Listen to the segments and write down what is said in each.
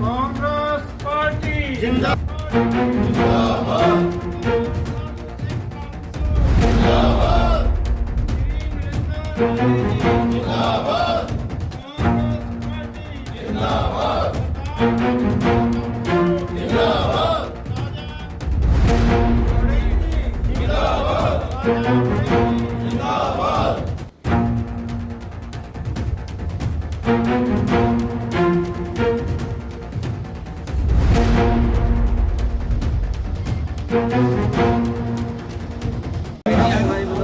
Congress party. ਜਿੰਦਾਬਾਦ ਜਿੰਦਾਬਾਦ ਜਿੰਦਾਬਾਦ ਜਿੰਦਾਬਾਦ ਜਿੰਦਾਬਾਦ। ਜਿੰਦਾਬਾਦ। ਜਿੰਦਾਬਾਦ।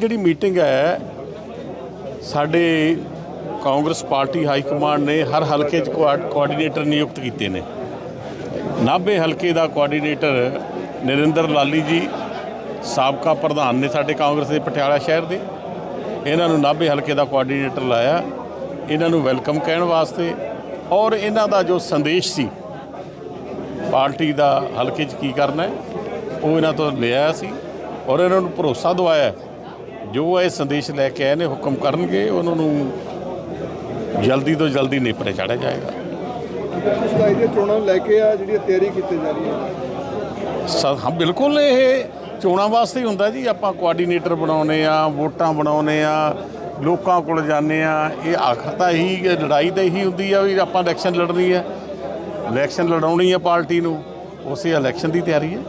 ਜਿਹੜੀ ਮੀਟਿੰਗ ਹੈ, ਸਾਡੇ ਕਾਂਗਰਸ ਪਾਰਟੀ ਹਾਈ ਕਮਾਂਡ ਨੇ ਹਰ ਹਲਕੇ 'ਚ ਕੋਆ- ਕੋਆਰਡੀਨੇਟਰ ਨਿਯੁਕਤ ਕੀਤੇ ਨੇ। ਨਾਭੇ ਹਲਕੇ ਦਾ ਕੋਆਰਡੀਨੇਟਰ ਨਰਿੰਦਰ ਲਾਲੀ ਜੀ, ਸਾਬਕਾ ਪ੍ਰਧਾਨ ਨੇ ਸਾਡੇ ਕਾਂਗਰਸ ਦੇ ਪਟਿਆਲਾ ਸ਼ਹਿਰ ਦੇ। ਇਹਨਾਂ ਨੂੰ ਨਾਭੇ ਹਲਕੇ ਦਾ ਕੋਆਰਡੀਨੇਟਰ ਲਾਇਆ। ਇਹਨਾਂ ਨੂੰ ਵੈਲਕਮ ਕਹਿਣ ਵਾਸਤੇ ਔਰ ਇਹਨਾਂ ਦਾ ਜੋ ਸੰਦੇਸ਼ ਸੀ, ਪਾਰਟੀ ਦਾ ਹਲਕੇ 'ਚ ਕੀ ਕਰਨਾ ਹੈ ਉਹ ਇਹਨਾਂ ਤੋਂ ਲਿਆ ਸੀ ਔਰ ਇਹਨਾਂ ਨੂੰ ਭਰੋਸਾ ਦਵਾਇਆ ਜੋ ਇਹ ਸੰਦੇਸ਼ ਲੈ ਕੇ ਆਏ ਨੇ ਹੁਕਮ ਕਰਨਗੇ ਉਹਨਾਂ ਨੂੰ ਜਲਦੀ ਤੋਂ ਜਲਦੀ ਨੇਪਰੇ ਚਾੜਿਆ ਜਾਏਗਾ। ਸਤਾਈ ਚੋਣਾਂ ਨੂੰ ਲੈ ਕੇ ਆ ਜਿਹੜੀ ਤਿਆਰੀ ਕੀਤੀ ਜਾ ਰਹੀ ਹੈ। ਹਾਂ ਬਿਲਕੁਲ ਇਹ ਚੋਣਾਂ ਵਾਸਤੇ ਹੀ ਹੁੰਦਾ ਜੀ। ਆਪਾਂ ਕੋਆਰਡੀਨੇਟਰ ਬਣਾਉਨੇ ਆ ਵੋਟਾਂ ਬਣਾਉਨੇ ਆ ਲੋਕਾਂ ਕੋਲ ਜਾਂਦੇ ਆ ਇਹ ਆਖਰ ਤਾਂ ਕਿ ਲੜਾਈ ਤਾਂ ਇਹੀ ਹੁੰਦੀ ਆ ਵੀ ਆਪਾਂ ਇਲੈਕਸ਼ਨ ਲੜਨੀ ਹੈ। ਇਲੈਕਸ਼ਨ ਲੜਾਉਣੀ ਹੈ ਪਾਰਟੀ ਨੂੰ। ਉਸੇ ਇਲੈਕਸ਼ਨ ਦੀ ਤਿਆਰੀ ਹੈ।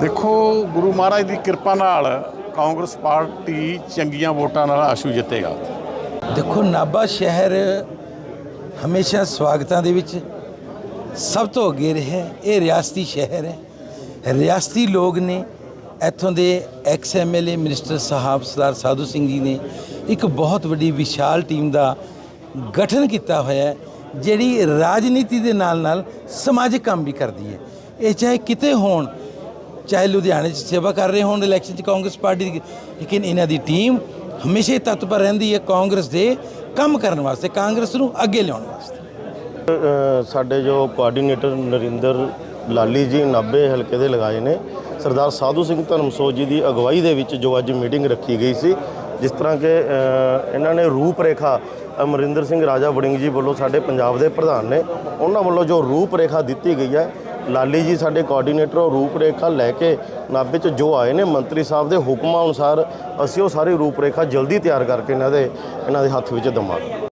ਦੇਖੋ, ਗੁਰੂ ਮਹਾਰਾਜ ਦੀ ਕਿਰਪਾ ਨਾਲ ਕਾਂਗਰਸ ਪਾਰਟੀ ਚੰਗੀਆਂ ਵੋਟਾਂ ਨਾਲ ਆਸ਼ੂ ਜਿੱਤੇਗਾ। ਦੇਖੋ, ਨਾਭਾ ਸ਼ਹਿਰ ਹਮੇਸ਼ਾ ਸਵਾਗਤਾਂ ਦੇ ਵਿੱਚ ਸਭ ਤੋਂ ਅੱਗੇ ਰਿਹਾ। ਇਹ ਰਿਆਸਤੀ ਸ਼ਹਿਰ ਹੈ। ਰਿਆਸਤੀ ਲੋਕ ਨੇ ਇੱਥੋਂ ਦੇ ex MLA minister sahib Sardar Sadhu Singh ji ਨੇ ਇੱਕ ਬਹੁਤ ਵੱਡੀ ਵਿਸ਼ਾਲ ਟੀਮ ਦਾ ਗਠਨ ਕੀਤਾ ਹੋਇਆ ਹੈ, ਜਿਹੜੀ ਰਾਜਨੀਤੀ ਦੇ ਨਾਲ ਨਾਲ ਸਮਾਜਿਕ ਕੰਮ ਵੀ ਕਰਦੀ ਹੈ। ਇਹ ਚਾਹੇ ਕਿਤੇ ਹੋਣ, ਚਾਹੇ ਲੁਧਿਆਣੇ 'ਚ ਸੇਵਾ ਕਰ ਰਹੇ ਹੋਣ ਇਲੈਕਸ਼ਨ 'ਚ ਕਾਂਗਰਸ ਪਾਰਟੀ ਦੀ, ਲੇਕਿਨ ਇਹਨਾਂ ਦੀ ਟੀਮ ਹਮੇਸ਼ਾ ਹੀ ਤਤਪਰ ਰਹਿੰਦੀ ਹੈ ਕਾਂਗਰਸ ਦੇ ਕੰਮ ਕਰਨ ਵਾਸਤੇ, ਕਾਂਗਰਸ ਨੂੰ ਅੱਗੇ ਲਿਆਉਣ ਵਾਸਤੇ। ਸਾਡੇ ਜੋ ਕੋਆਰਡੀਨੇਟਰ ਨਰਿੰਦਰ ਲਾਲੀ ਜੀ ਨਾਭੇ ਹਲਕੇ ਦੇ ਲਗਾਏ ਨੇ, ਸਰਦਾਰ ਸਾਧੂ ਸਿੰਘ ਧਰਮਸੋਤ ਜੀ ਦੀ ਅਗਵਾਈ ਦੇ ਵਿੱਚ ਜੋ ਅੱਜ ਮੀਟਿੰਗ ਰੱਖੀ ਗਈ ਸੀ, ਜਿਸ ਤਰ੍ਹਾਂ ਕਿ ਇਹਨਾਂ ਨੇ ਰੂਪ ਰੇਖਾ ਅਮਰਿੰਦਰ ਸਿੰਘ ਰਾਜਾ ਵੜਿੰਗ ਜੀ ਵੱਲੋਂ ਸਾਡੇ ਪੰਜਾਬ ਦੇ ਪ੍ਰਧਾਨ ਨੇ, ਉਹਨਾਂ ਵੱਲੋਂ ਜੋ ਰੂਪ ਰੇਖਾ ਦਿੱਤੀ ਗਈ ਹੈ ਲਾਲੀ ਜੀ ਸਾਡੇ ਕੋਆਰਡੀਨੇਟਰ ਉਹ ਰੂਪ ਲੈ ਕੇ ਨਾਭੇ 'ਚ ਜੋ ਆਏ ਨੇ, ਮੰਤਰੀ ਸਾਹਿਬ ਦੇ ਹੁਕਮਾਂ ਅਨੁਸਾਰ ਅਸੀਂ ਉਹ ਸਾਰੀ ਰੂਪਰੇਖਾ ਜਲਦੀ ਤਿਆਰ ਕਰਕੇ ਇਹਨਾਂ ਦੇ ਇਹਨਾਂ ਦੇ ਹੱਥ ਵਿੱਚ ਦਵਾਂਗੇ।